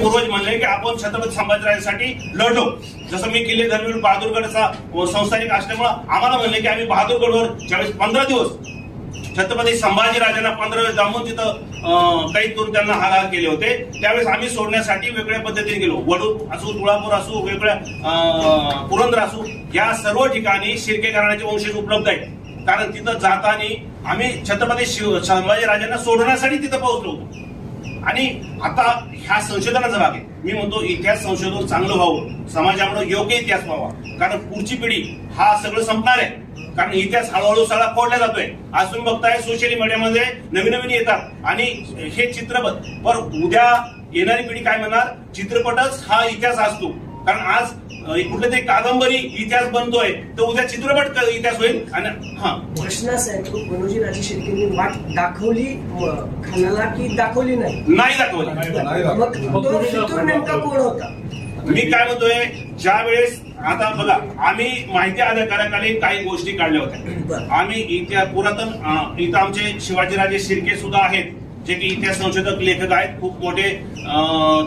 पूर्वज म्हणले की आपण छत्रपती संभाजीराजांसाठी लढलो. जसं मी किल्ले धर्मवीर बहादूरगडचा संस्थानिक असल्यामुळं आम्हाला म्हणले की आम्ही बहादूरगडवर ज्यावेळेस पंधरा दिवस छत्रपती संभाजीराजांना पंधरा वेळेस जाऊन तिथं कैद करून त्यांना हाल केले होते त्यावेळेस आम्ही सोडण्यासाठी वेगळ्या पद्धतीने गेलो. वडू असू तुळापूर असू वेगळ्या पुरंदर असू या सर्व ठिकाणी शिर्के घराण्याचे वंशज उपलब्ध आहेत. कारण तिथं जाताना आम्ही छत्रपती शिव संभाजीराजांना सोडण्यासाठी तिथं पोहोचलो होतो. आणि आता ह्या संशोधनाचा भाग आहे. मी म्हणतो इतिहास संशोधन चांगलं व्हावं. समाजामुळे योग्य इतिहास व्हावा. कारण पुढची पिढी हा सगळं संपणार आहे. कारण इतिहास हळूहळू सगळा फोडला जातोय. आज तुम्ही बघताय सोशल मीडियामध्ये नवीन नवीन येतात. आणि हे चित्रपट पर उद्या येणारी पिढी काय म्हणणार? चित्रपटच हा इतिहास असतो. कारण आज अं, कुठलं तरी कादंबरी इतिहास बनतोय तर उद्या चित्रपट इतिहास होईल आणि हा. प्रश्न असा आहे की मनोजी राजे शिर्केंनी वाट दाखवली खानाला की दाखवली नाही? नाही दाखवलं. मग तो फितूर नेमका कोण होता? मी काय म्हणतोय ज्या वेळेस आता बघा आम्ही माहिती अधिकाराखाली काही गोष्टी काढल्या होत्या. आम्ही इतिहास पुरातन इथं आमचे शिवाजीराजे शिर्के सुद्धा आहेत. जे की इतिहास संशोधक लेखक आहेत खूप मोठे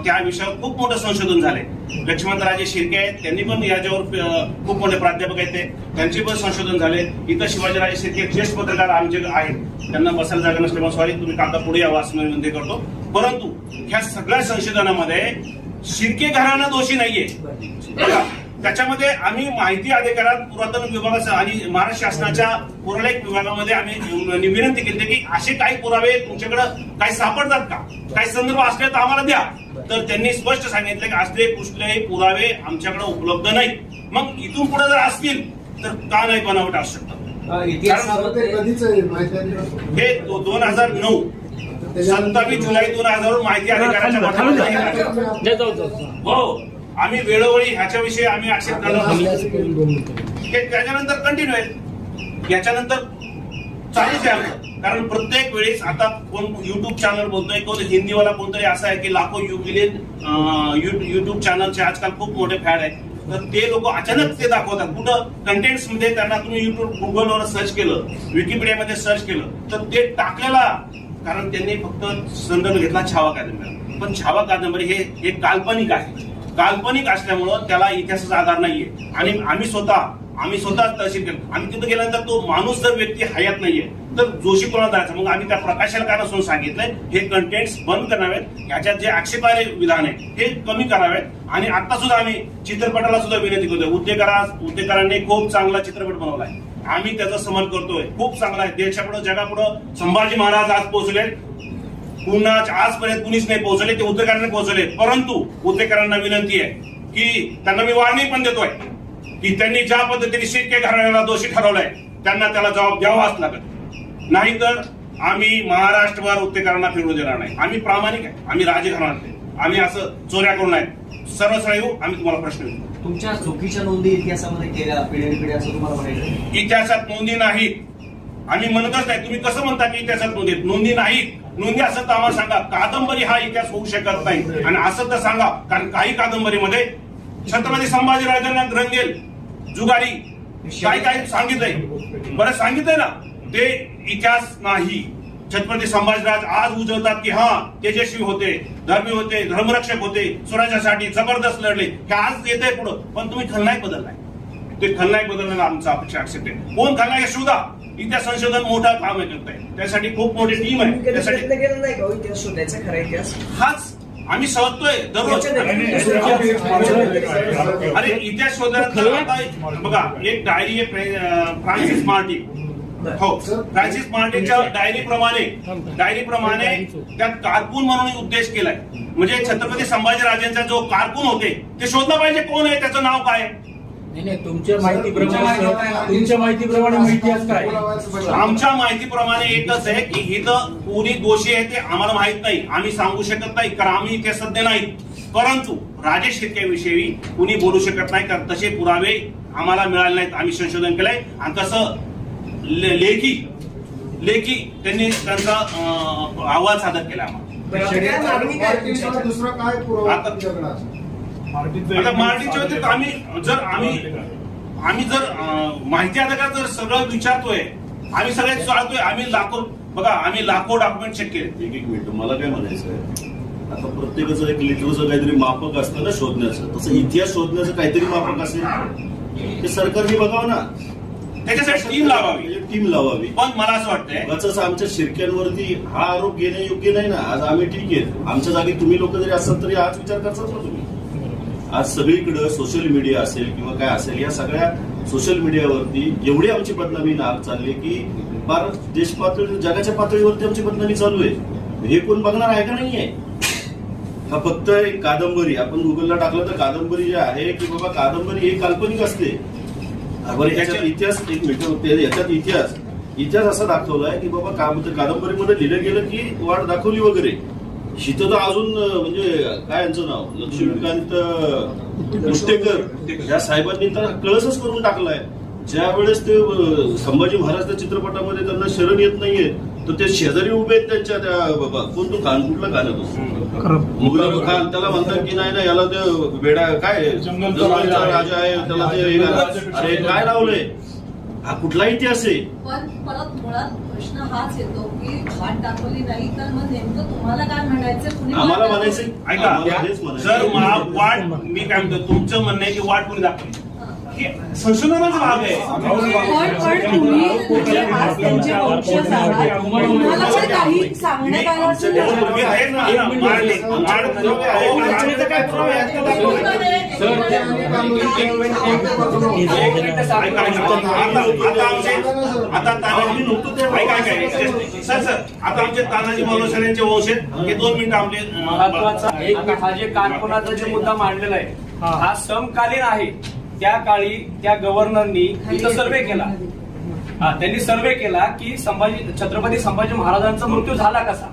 त्या विषयावर खूप मोठं संशोधन झाले लक्ष्मणराजे शिर्के आहेत त्यांनी पण याच्यावर खूप मोठे प्राध्यापक आहेत ते. त्यांचे पण संशोधन झाले इथं शिवाजीराजे शिर्के ज्येष्ठ पत्रकार आमचे आहेत. त्यांना बसायला जागा नसल्यामुळे सॉरी तुम्ही काका पुढे यावं असं मी विनंती करतो. परंतु ह्या सगळ्या संशोधनामध्ये शिर्के घराणं दोषी नाहीये. त्याच्यामध्ये आम्ही माहिती अधिकारात पुरातन विभागाचं आणि महाराष्ट्र शासनाच्या पुरालेख विभागामध्ये आम्ही विनंती केली की असे काही पुरावे तुमच्याकडे काही सापडतात का? काही संदर्भ असले तर आम्हाला द्या. तर त्यांनी स्पष्ट सांगितलं की असले कुठलेही पुरावे आमच्याकडे उपलब्ध नाही. मग इथून पुढे जर असतील तर का नाही बनावट असू. शकतात हे दोन हजार नऊ. सत्तावीस जुलै दोन हजार माहिती अधिकाराच्या हो. आम्ही वेळोवेळी ह्याच्याविषयी आम्ही आक्षेप हे त्याच्यानंतर कंटिन्यू आहे याच्यानंतर चालूच आहे कारण प्रत्येक वेळेस आता कोण युट्यूब चॅनल बोलतोय कोण हिंदीवाला कोणतरी असं आहे की लाखो युबिलियन युट्यूब चॅनलचे आजकाल खूप मोठे फॅड आहेत तर ते लोक अचानक ते दाखवतात. कुठं कंटेंट्समध्ये त्यांना तुम्ही युट्यूब गुगलवर सर्च केलं विकिपीडियामध्ये सर्च केलं तर ते टाकलेला. कारण त्यांनी फक्त संदर्भ घेतला छावा कादंबरी. पण छावा कादंबरी हे हे काल्पनिक आहे. काल्पनिक असल्यामुळं त्याला इतिहासाचा आधार नाहीये. आणि आम्ही स्वतः आम्ही स्वतः तहसील केलं. आम्ही तिथं गेल्यानंतर तो माणूस जर व्यक्ती हयात नाहीये तर जोशी कोणाला जायचं? मग आम्ही त्या प्रकाशाला काय नसून सांगितलंय हे कंटेंट्स बंद करावेत. ह्याच्यात जे आक्षेपार्ह विधान आहे हे कमी करावेत. आणि आता सुद्धा आम्ही चित्रपटाला सुद्धा विनंती करतोय. उद्योगकरा उद्योगकारांनी खूप चांगला चित्रपट बनवलाय. आम्ही त्याचं समन करतोय. खूप चांगला आहे. देशापुढं जगापुढं संभाजी महाराज आज पोहोचले पुन्हा आजपर्यंत कुणीच नाही पोहोचले ते उद्योगकारांनी पोहोचले. परंतु उद्योगकारांना विनंती आहे की त्यांना मी वार्निंग पण देतोय की त्यांनी ज्या पद्धतीने शिर्के घराण्याला दोषी ठरवलाय त्यांना त्याला जबाब द्यावाच लागत नाहीतर आम्ही महाराष्ट्रभर उद्योगकारांना फिरू देणार नाही. आम्ही प्रामाणिक आहे आम्ही राजघराण्यातले आम्ही असं चोऱ्या करून नाही सरळ सरळ येऊ आम्ही तुम्हाला प्रश्न विचारू तुमच्या चुकीच्या नोंदी इतिहासामध्ये केल्या पिढी पिढी असं तुम्हाला म्हणायचं इतिहासात नोंदी नाहीत. आम्ही म्हणतच नाही. तुम्ही कसं म्हणता की इतिहासात नोंदी? नोंदी नाहीत. नोंदी असं तर आम्हाला सांगा कादंबरी हा इतिहास होऊ शकत नाही. आणि असं तर सांगा कारण काही कादंबरीमध्ये छत्रपती संभाजीराजांना रंगेल जुगारी काय काय सांगितलंय? बरं सांगितलंय ना ते इतिहास नाही. छत्रपती संभाजीराज आज उजवतात की हा तेजस्वी होते धर्मी होते धर्मरक्षक होते स्वराज्यासाठी जबरदस्त लढले. हे आज येते पुढं पण तुम्ही खलनायक बदललाय. ते खलनायक बदलण्याला आमचा अपेक्षा ऍक्सेप्ट आहे. कोण खलनायक आहे? शोधा इतिहास संशोधन मोठं काम आहे करताय. त्यासाठी खूप मोठी टीम आहे. कधी त्यासाठी प्रयत्न केला नाही का हो इतिहास शोधायचा खरा इतिहास? हाच आम्ही शोधतोय दररोज. अरे इतिहास आता बघा एक डायरी आहे फ्रान्सिस मार्टिन. हो फ्रान्सिस मार्टिनच्या डायरी प्रमाणे डायरी प्रमाणे त्यात कारकून म्हणून उद्देश केलाय. म्हणजे छत्रपती संभाजीराजांचा जो कारकून होते ते शोधलं पाहिजे कोण आहे त्याचं नाव काय आहे? नाही नाही तुमच्या माहितीप्रमाणे तुमच्या माहितीप्रमाणे इतिहास काय? आमच्या माहितीप्रमाणे एकच आहे की इथं कोणी दोषी आहे ते आम्हाला माहीत नाही. आम्ही सांगू शकत नाही कारण आम्ही इथे सध्या नाही परंतु राजेश शिर्केविषयी कुणी बोलू शकत नाही कारण तसे पुरावे आम्हाला मिळाले नाहीत. आम्ही संशोधन केलंय. आणि तसं ले- लेखी लेखी त्यांनी त्यांचा अहवाल सादर केला आम्हाला? दुसरा काय पुरावा आता-? आता व्यतिरिक्त आम्ही जर आम्ही आम्ही जर माहिती अधिकार जर सगळं विचारतोय आम्ही सगळे चालतोय आम्ही लाखो बघा आम्ही लाखो डॉक्युमेंट चेक केले. एक एक मिनिट मला काय म्हणायचं आहे? आता प्रत्येकाचं एक लिटरचं काहीतरी मापक असतं ना शोधण्याचं. तसं इतिहास शोधण्याचं काहीतरी मापक असेल. ते सरकारने बघावं ना. त्याच्यासाठी टीम लावावी. टीम लावावी. पण मला असं वाटतंय उगाचच आमच्या शिरक्यांवरती हा आरोप घेणं योग्य नाही ना. आज आम्ही ठीक आहे. आमच्या जागी तुम्ही लोक जरी असाल तरी आज विचार करतात ना तुम्ही. आज सगळीकडे सोशल मीडिया असेल किंवा काय असेल या सगळ्या सोशल मीडियावरती एवढी आमची बदनामी नाक चालली की फार देश पातळी जगाच्या पातळीवरती आमची बदनामी चालू आहे. हे कोण बघणार आहे का नाहीये? हा फक्त एक कादंबरी. आपण गुगलला टाकलं तर कादंबरी जे आहे की बाबा कादंबरी ही काल्पनिक असते. याच्यात इतिहास एक मिनिट होते. याच्यात इतिहास. इतिहास असा दाखवलाय की बाबा कादंबरीमध्ये लिहिलं गेलं की वाट दाखवली वगैरे. शीत तर अजून म्हणजे काय यांचं नाव? लक्ष्मीकांत कुष्टेकर या साहेबांनी तर कळसच करून टाकलाय. ज्या वेळेस ते संभाजी महाराज त्या चित्रपटामध्ये त्यांना शरण येत नाहीये तर ते शेजारी उभे आहेत त्यांच्या त्या बाबा. कोण तो खान? कुठला खान तो? खान त्याला म्हणतात की नाही ना याला ते वेडा काय? जंगलचा राजा आहे. त्याला ते. अरे काय लावलंय? हा कुठला इतिहास आहे पण परत मुळात प्रश्न हाच येतो की वाट दाखवली नाही तर मग नेमकं तुम्हाला काय म्हणायचं आम्हाला? म्हणायचं ऐका. जर मा- वाट मी काय म्हणतो तुमचं म्हणणं आहे की वाट कोणी दाखवली संशोधनाचा भाग आहे पण पण तुम्ही जे आज त्यांचे वंशज आहात तुम्हाला जर काही सांगण्यात आलं असेल तर- तुम्ही आहेत ना, ना, मारले. मार पुरावे आहे. मारण्याचे काय पुरावे आहेत ते दाखवा. ऐका, ऐका. आता आता आमचे आता तानाजी ऐका ऐका ऐका. सर सर आता आमचे तानाजी मालुसरे यांचे वंश आहेत हे दोन मिनिटं महत्त्वाचा एक हा जे जे मुद्दा मांडलेला आहे हा समकालीन आहे त्या काळी त्या गव्हर्नरनी इथं सर्वे केला. हा त्यांनी सर्वे केला की संभाजी छत्रपती संभाजी महाराजांचा मृत्यू झाला कसा?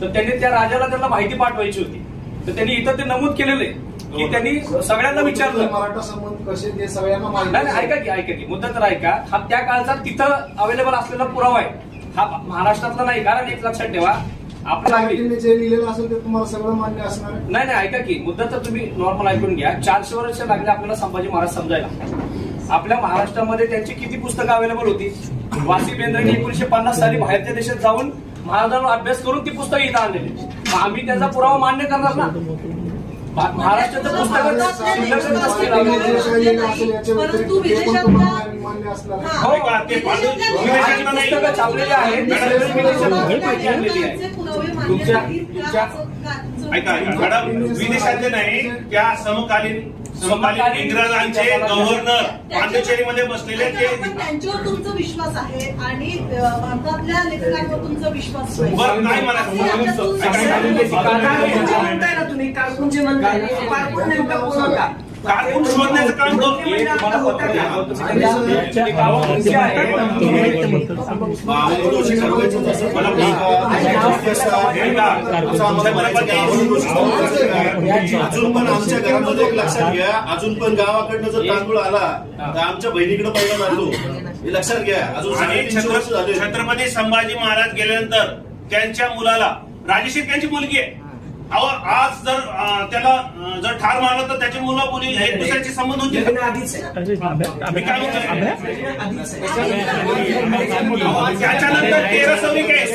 तर त्यांनी त्या राजाला त्यांना माहिती पाठवायची होती. तर त्यांनी इथं ते नमूद केलेलं आहे की त्यांनी सगळ्यांना विचारलं. मराठा संबंध कसे ते सगळ्यांना नाही नाही, माहिती ऐका की ऐका की. मुद्दा तर ऐका. हा त्या काळचा तिथं अवेलेबल असलेला पुरावा आहे. हा महाराष्ट्रातला नाही कारण एक लक्षात ठेवा. आपल्या जे लिहिलेलं असेल ते तुम्हाला सगळं मान्य असणार नाही नाही ऐका की मुद्दा तर तुम्ही नॉर्मल ऐकून घ्या. चारशे वर्ष लागले आपल्याला संभाजी महाराज समजायला. आपल्या महाराष्ट्रामध्ये त्यांची किती पुस्तकं अवेलेबल होती? वासी बेंद्रेने एकोणीशे पन्नास साली बाहेरच्या देशात जाऊन महाराजांवर अभ्यास करून ती पुस्तकं इथं आणलेली. मग आम्ही त्याचा पुरावा मान्य करणार ना? महा- महाराष्ट्राचं पुस्तकं मान्य असणार. हा. छापलेली आहेत. ही ऐका मॅडम विदेशातले नाही त्या समकालीन समकालीन इंग्रजांचे गव्हर्नर पांडिचेरीमध्ये बसलेले ते पण त्यांच्यावर तुमचा विश्वास आहे आणि भारतातल्या लेखकांवर तुमचा विश्वास. बरं नाही मला. म्हणताय ना तुम्ही? जे म्हणताय नेमका कोण होता शोधण्याचं काम. हे अजून पण आमच्या घरामध्ये एक लक्षात घ्या अजून पण गावाकडनं जर तांदूळ आला तर आमच्या बहिणीकडे पहिला जातो हे लक्षात घ्या अजून छत्रपती संभाजी महाराज गेल्यानंतर त्यांच्या मुलाला राजेशिर त्यांची मुलगी आहे अहो आज जर त्याला जर ठार मारलं तर त्याची मुलं मुली एक दुसऱ्याचे संबंध होते आहे. मी काय आहे त्याच्यानंतर तेरा सैनिक आहेत.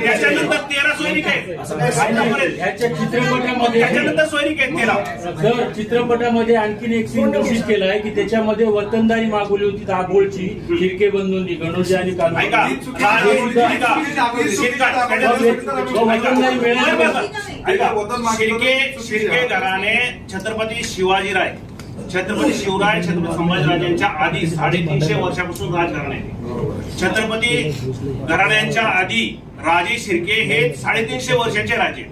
त्याच्यानंतर तेरा सैनिक चित्रपटामध्ये त्याच्यानंतर सैनिक आहेत तेरा. सर चित्रपटामध्ये आणखीन एक सीन नोटीस केलाय की त्याच्यामध्ये वतनदारी मागवली होती दाभोळची शिर्के बंधूंनी गणोजी आणि. व वतनदारी? ऐका. शिर्के शिर्के घराणे छत्रपती शिवाजीराय छत्रपती शिवराय छत्रपती संभाजीराजांच्या आधी साडेतीनशे वर्षापासून राजघराणे आहे. छत्रपती घराण्यांच्या आधी राजे शिर्के हे साडेतीनशे वर्षाचे राजे.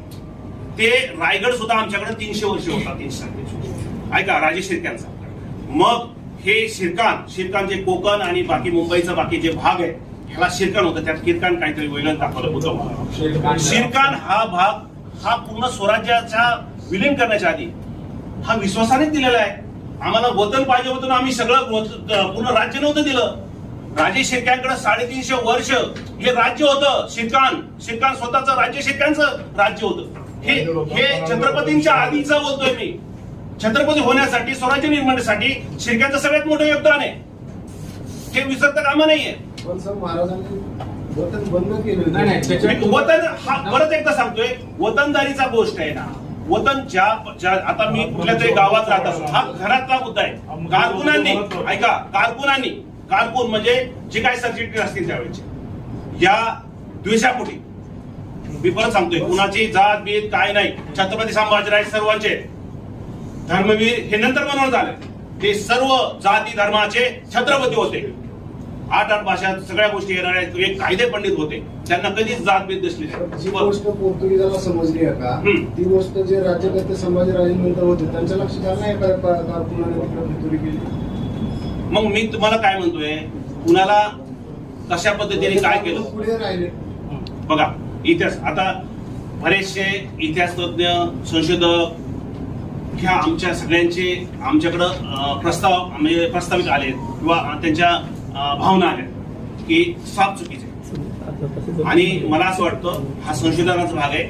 ते रायगड सुद्धा आमच्याकडे तीनशे वर्ष होता तीनशे. ऐका राजे शिर्क्यांचा. मग हे शिरकान शिरकान जे कोकण आणि बाकी मुंबईचा बाकी जे भाग आहे ह्याला शिरकान होतं. त्यात किरकान काहीतरी वेगळं दाखवलं होतं. शिरकान हा भाग हा पूर्ण स्वराज्याचा विलीन करण्याच्या आधी हा विश्वासाने दिलेला आहे. आम्हाला वतन पाहिजे होतं आम्ही सगळं पूर्ण राज्य नव्हतं दिलं. राजे शेतकऱ्यांकडे साडेतीनशे वर्ष हे राज्य होतं. शेतकान शेतकान स्वतःचं राज्य शेतकऱ्यांचं राज्य होतं. हे हे छत्रपतींच्या आधीच बोलतोय मी. छत्रपती होण्यासाठी स्वराज्य निर्माणासाठी शेतकऱ्यांचं सगळ्यात मोठं योगदान आहे. हे विसरता कामा नाहीये. पण सर महाराजांनी वतन बंद केलं नाही, वतन हा परत एकदा सांगतोय वतनदारीचा गोष्ट आहे ना. वतन ज्या ज्या आता मी कुठल्या तरी गावात राहत असतो. हा घरातला मुद्दा आहे. कारकुनांनी ऐका कारकुनांनी कारकून म्हणजे जे काही सर्टिफिकेट असतील त्यावेळेचे. या द्वेषापोटी. मी परत सांगतोय कुणाची जात बीत काय नाही. छत्रपती संभाजीराज सर्वांचे. धर्मवीर हे नंतर बनवण्यात आले ते सर्व जाती धर्माचे छत्रपती होते. आठ आठ भाषा सगळ्या गोष्टी येणारे एक कायदे पंडित होते. त्यांना कधीच जात बीत दिसली जी गोष्ट पोर्तुगीजाला समजली आहे का. ती गोष्ट जे राज्यकर्ते संभाजीराजेनंतर होते त्यांच्या लक्षात आलं नाही तिकडे केली? मग मी तुम्हाला काय म्हणतोय? कुणाला कशा पद्धतीने काय केलं? पुढे राहिले. बघा इतिहास. आता बरेचसे इतिहास तज्ञ संशोधक ह्या आमच्या सगळ्यांचे आमच्याकडं प्रस्ताव म्हणजे प्रस्तावित आले किंवा त्यांच्या भावना आल्या की साफ चुकीचे आणि मला असं वाटतं हा संशोधनाचा भाग आहे.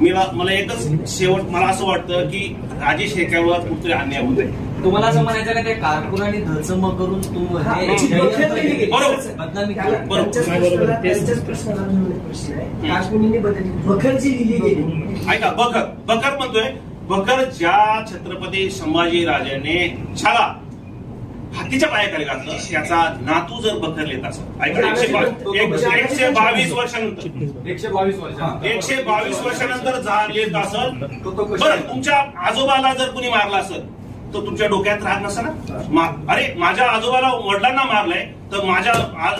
मी मला एकच शेवट मला असं वाटतं की राजेश शेखरवर कुठतरी अन्याय होत आहे. तुम्हाला असं म्हणायचं का ते कारकुनाने धळसंग करून बखर गेली. ऐका बकर बकर म्हणतोय बकर ज्या छत्रपती संभाजी राजाने छाला हातीच्या पायाखाली घातलं त्याचा नातू जर बकर असत ऐका एकशे बावीस वर्षानंतर. एकशे बावीस वर्ष. एकशे बावीस वर्षानंतर जा लिहित असल तो- तो कशा- बरं तुमच्या आजोबाला जर कुणी मारला असेल तर तुमच्या डोक्यात राहत नसं ना? मा- अरे माझ्या आजोबाला वडिलांना मारलंय तर माझ्या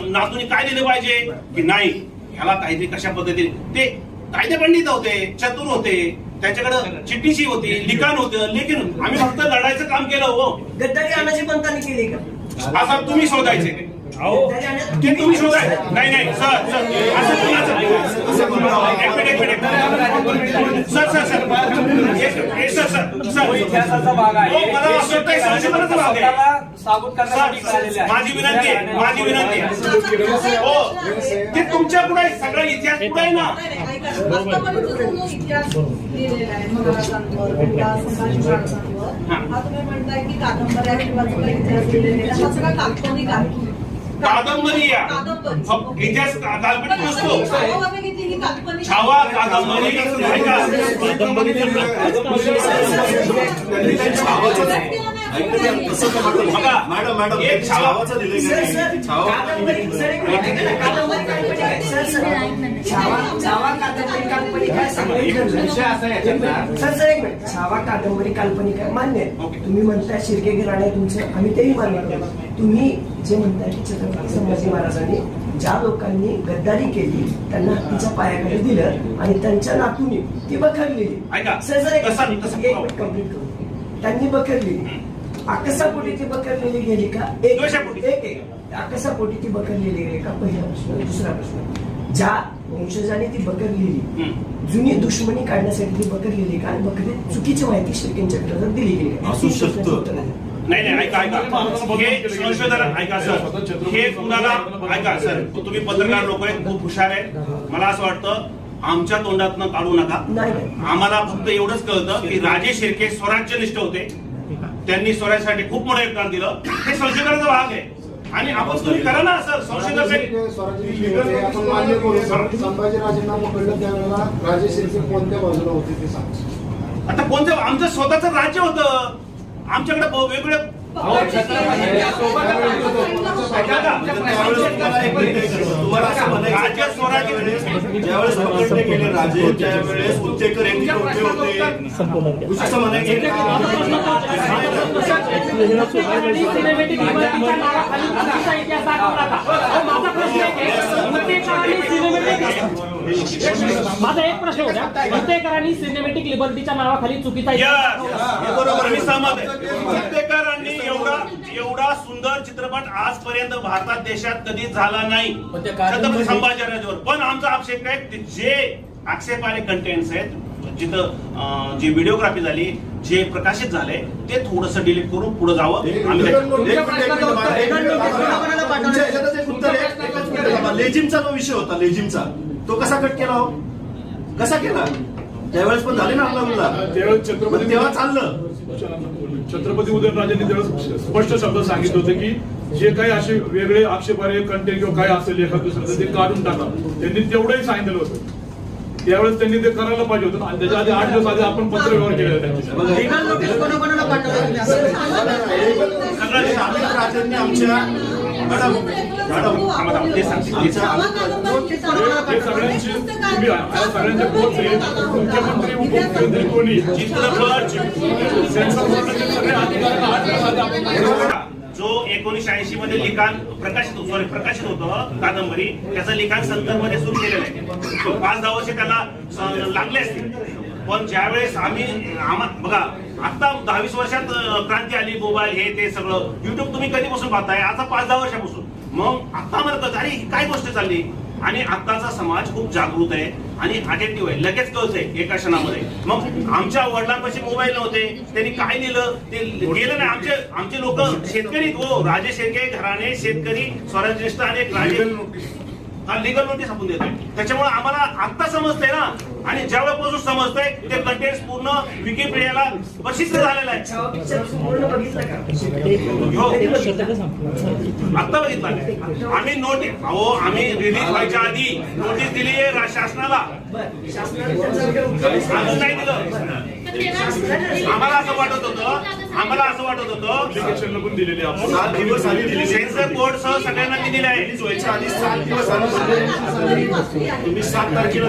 नातूने काय दिलं पाहिजे? की नाही ह्याला काहीतरी कशा पद्धतीने ते कायदे पंडित होते चतुर होते. त्यांच्याकडे चिठ्ठीशी होती लिखाण होतं लेखन आम्ही फक्त लढायचं काम केलं हो. गद्दारी आणायची पंतांनी केली का? आता तुम्ही शोधायचे. ते तुम्ही शोधाय नाही नाही सर सर असं कुणाचं sir sir sir. Sir sir sir. आहे. हो, मला असं वाटतंय संशोधनाचा भाग आहे. साबूत करण्यासाठी. माझी विनंती आहे माझी विनंती आहे. हो ते तुमच्यापुढे सगळा इतिहास पुढे आहे ना? इतिहास लिहिलेला आहे महाराजांवर किंवा संभाजी महाराजांवर हा तुम्ही म्हणताय की? कादंबऱ्या किंवा जो काही इतिहास लिहिलेला आहे हा सगळा काल्पनिक आहे कादंबरी कादंबरी. इतिहास काल्पनिक नसतो छावा ही कादंबरी बघा मॅडम मॅडम एक छावा छावाचं दिले कादंबरी काल्पनिक आहे मान्य आहे. तुम्ही म्हणताय शिर्के घराणे तुमचं आम्ही तेही मान्य करतो तुम्ही जे म्हणताय की छत्रपती संभाजी महाराजांनी ज्या लोकांनी गद्दारी केली त्यांना हत्तीच्या पायाखाली दिलं आणि त्यांच्या नातूनी ती बखरलेली सर एक कंप्लीट करू त्यांनी बखरलेली आकसापोटी ती बखरलेली गेली का? एक. एक ती बखरलेली गेली का? पहिला प्रश्न दुसरा प्रश्न. ज्या वंशजाने ती बकर लिहिली हम्म. जुनी दुश्मनी काढण्यासाठी ती बकर लिहिली का? आणि बकरीत चुकीची माहिती शिर्केंच्या विरोधात दिली गेली का? असू शकतं. नाही नाही ऐका ऐका. हे संशोधन ऐका सर. हे कुणाला ऐका सर. तुम्ही पत्रकार लोक आहेत खूप हुशार आहेत. मला असं वाटतं आमच्या तोंडातनं काढू नका. नाही नाही. आम्हाला फक्त एवढंच कळतं की राजे शिर्के स्वराज्यनिष्ठ होते. त्यांनी स्वराज्यासाठी खूप मोठं योगदान दिलं. हे संशोधनाचा भाग आहे. आणि आपण तुम्ही करा ना सर संशोधन राजे स्वराज्य होते, आपण मान्य करू. संभाजीराजेंना पकडलं त्यावेळेला राजे कोणत्या बाजूला होते ते सांग. आता कोणतं आमचं स्वतःचं राज्य होतं. आमच्याकडे ब- राज्य स्वराज्य ज्यावेळेस पकडले गेले राजे त्यावेळेस यांनी होते म्हणायचं माझा प्रश्न एक प्रश्न होता. प्रत्येकाने सिनेमॅटिक लिबर्टीच्या नावाखाली चुकीचा बरोबर मी सहमत आहे. एवढा सुंदर चित्रपट आजपर्यंत भारतात देशात कधीच झाला नाही. छत्रपती संभाजीराजावर. पण आमचा आक्षेप काय की जे आक्षेप आले कंटेंट्स आहेत जिथं जी व्हिडिओग्राफी झाली जे प्रकाशित झाले ते थोडस डिलीट करून पुढे जावं. आम्ही आहे. लेझिमचा जो विषय होता लेझिमचा तो कसा कट केला हो? कसा केला? त्यावेळेस पण झाले ना आपला पण तेव्हा चाललं. छत्रपती उदयनराजेंनी त्यावेळेस स्पष्ट शब्द सांगितले होते की जे काही असे वेगळे आक्षेपार्ह कंटेंट किंवा काय असेल एखाद दुसरं ते काढून टाका त्यांनी तेवढंही सांगितलं होतं त्यावेळेस त्यांनी ते करायला पाहिजे होतं आणि त्याच्या आधी आठ दिवस आधी आपण पत्र व्यवहार केलेला त्यांच्याशी आमच्या मॅडम मॅडम ते सगळ्यांची तुम्ही या सगळ्यांचे पोहोचले. मुख्यमंत्री उपमुख्यमंत्री कोणी? चित्रपट सेन्सर बोर्डाचे सगळे अधिकाऱ्यांना आठ दिवस आधी आपण. पत्र व्यवहार जो एकोणीशे ऐंशी मध्ये लिखाण प्रकाशित सॉरी प्रकाशित होतं कादंबरी त्याचं लिखाण संतरमध्ये सुरू केलेलं आहे. पाच दहा वर्ष त्याला लागले असतील. पण ज्यावेळेस आम्ही आम्हा बघा आता दहावीस वर्षात क्रांती आली मोबाईल हे ते सगळं. युट्यूब तुम्ही कधीपासून पाहताय? आता पाच दहा वर्षापासून. मग आता मला अरे ही काय गोष्ट चालली? आणि आताचा समाज खूप जागृत आहे आणि अटेक्टिव्ह आहे. लगेच कळतंय एका क्षणामध्ये. मग आमच्या वडिलांपाशी मोबाईल नव्हते. त्यांनी काय लिहिलं? ते गेलं नाही. आमचे आमचे लोक शेतकरी हो. राजे शेळके घराणे शेतकरी स्वराज्यनिष्ठ आणि राजे. हा लिगल नोटीस आपण देतोय. त्याच्यामुळे आम्हाला आता समजतंय ना. आणि ज्या वेळेपासून समजतंय ते कंटेंट पूर्ण विकिपीडियाला प्रसिद्ध झालेलं आहे. हो. आता बघितलं आम्ही नोटीस अहो आम्ही रिलीज व्हायच्या आधी नोटीस दिली आहे शासनाला. अजून नाही दिलं. आम्हाला असं वाटत होतं आम्हाला असं वाटत होतं पण दिलेली सात दिवस आधी दिली सेन्सर बोर्ड सह सगळ्यांना मी दिलेलं आहे व्हायच्या आधी सात दिवस आधी तुम्ही सात तारखेला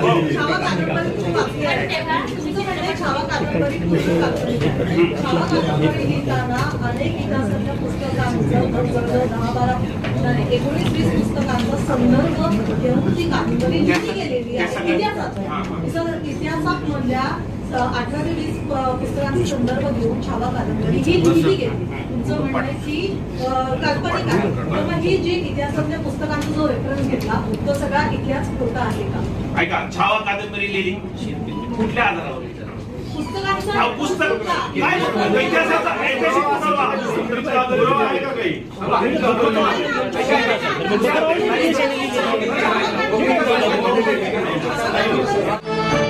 एकोणीस वीस पुस्तकांचा संदर्भ घेऊन ती कादंबरी लिहिली गेलेली आहे इतिहासात इतिहास- इतिहासामधल्या अ, अठरा ते वीस पुस्तकांचा संदर्भ घेऊन छावा कादंबरी ही लिहिली गेली. तुमचं म्हणणं की काल्पनिक आहे. तर मग ही जी इतिहासातल्या पुस्तकांचा जो रेफरन्स घेतला तो सगळा इतिहास खोटा आहे का? ऐका छावा कादंबरी लिहिली. कुठल्या आधारावर पुस्तकांचं अहो, पुस्तक. काय बोलतो? इतिहासाचा ऐतिहासिक पुरावा. पुरावा आहे. का काही बरोबर.